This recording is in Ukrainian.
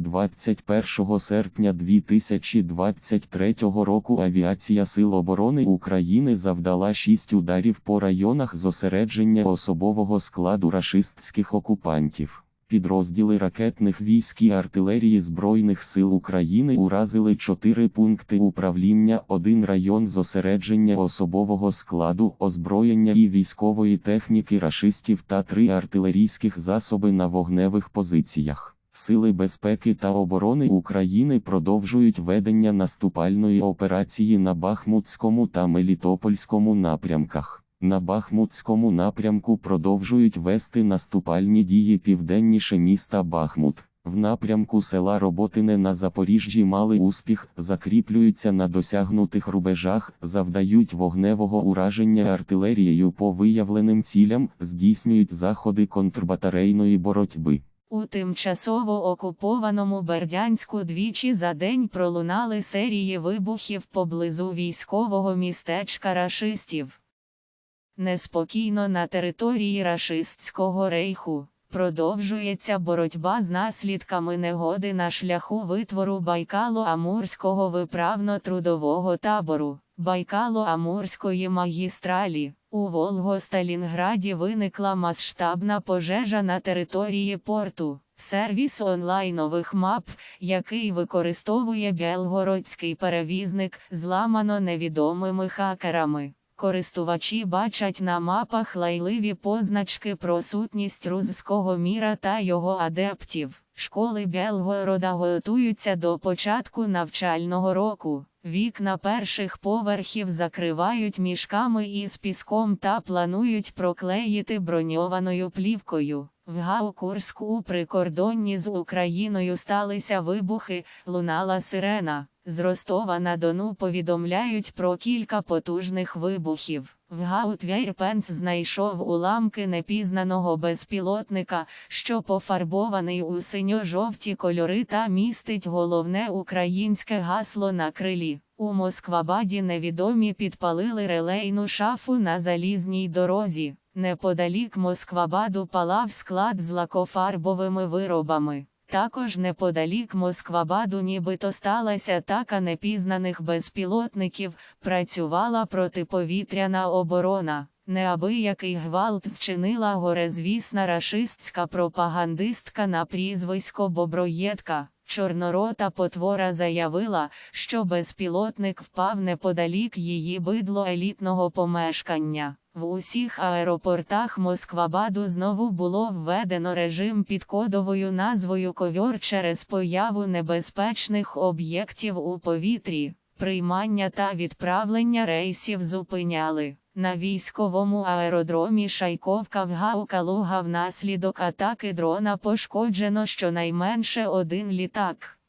21 серпня 2023 року авіація Сил оборони України завдала шість ударів по районах зосередження особового складу рашистських окупантів. Підрозділи ракетних військ і артилерії Збройних сил України уразили чотири пункти управління, один район зосередження особового складу, озброєння і військової техніки рашистів та три артилерійських засоби на вогневих позиціях. Сили безпеки та оборони України продовжують ведення наступальної операції на Бахмутському та Мелітопольському напрямках. На Бахмутському напрямку продовжують вести наступальні дії південніше міста Бахмут. В напрямку села Роботине на Запоріжжі мали успіх, закріплюються на досягнутих рубежах, завдають вогневого ураження артилерією по виявленим цілям, здійснюють заходи контрбатарейної боротьби. У тимчасово окупованому Бердянську двічі за день пролунали серії вибухів поблизу військового містечка рашистів. Неспокійно на території рашистського рейху. Продовжується боротьба з наслідками негоди на шляху витвору Байкало-Амурського виправно-трудового табору, Байкало-Амурської магістралі. У Волго-Сталінграді виникла масштабна пожежа на території порту. Сервіс онлайнових мап, який використовує білгородський перевізник, зламано невідомими хакерами. Користувачі бачать на мапах лайливі позначки про сутність рузського міра та його адептів. Школи Белгорода готуються до початку навчального року. Вікна перших поверхів закривають мішками із піском та планують проклеїти броньованою плівкою. В Гаукурську у прикордонні з Україною сталися вибухи, лунала сирена. З Ростова на Дону повідомляють про кілька потужних вибухів. В Гаутвейрпенс знайшов уламки непізнаного безпілотника, що пофарбований у синьо-жовті кольори та містить головне українське гасло на крилі. У Москвабаді невідомі підпалили релейну шафу на залізній дорозі. Неподалік Москвабаду палав склад з лакофарбовими виробами. Також неподалік Москвабаду нібито сталася атака непізнаних безпілотників, працювала протиповітряна оборона. Неабиякий гвалт зчинила горезвісна рашистська пропагандистка на прізвисько Боброєдка. Чорнорота потвора заявила, що безпілотник впав неподалік її бидло елітного помешкання. В усіх аеропортах Москвабаду знову було введено режим під кодовою назвою Ковьор через появу небезпечних об'єктів у повітрі. Приймання та відправлення рейсів зупиняли. На військовому аеродромі Шайковка в Гаукалуга внаслідок атаки дрона пошкоджено щонайменше один літак.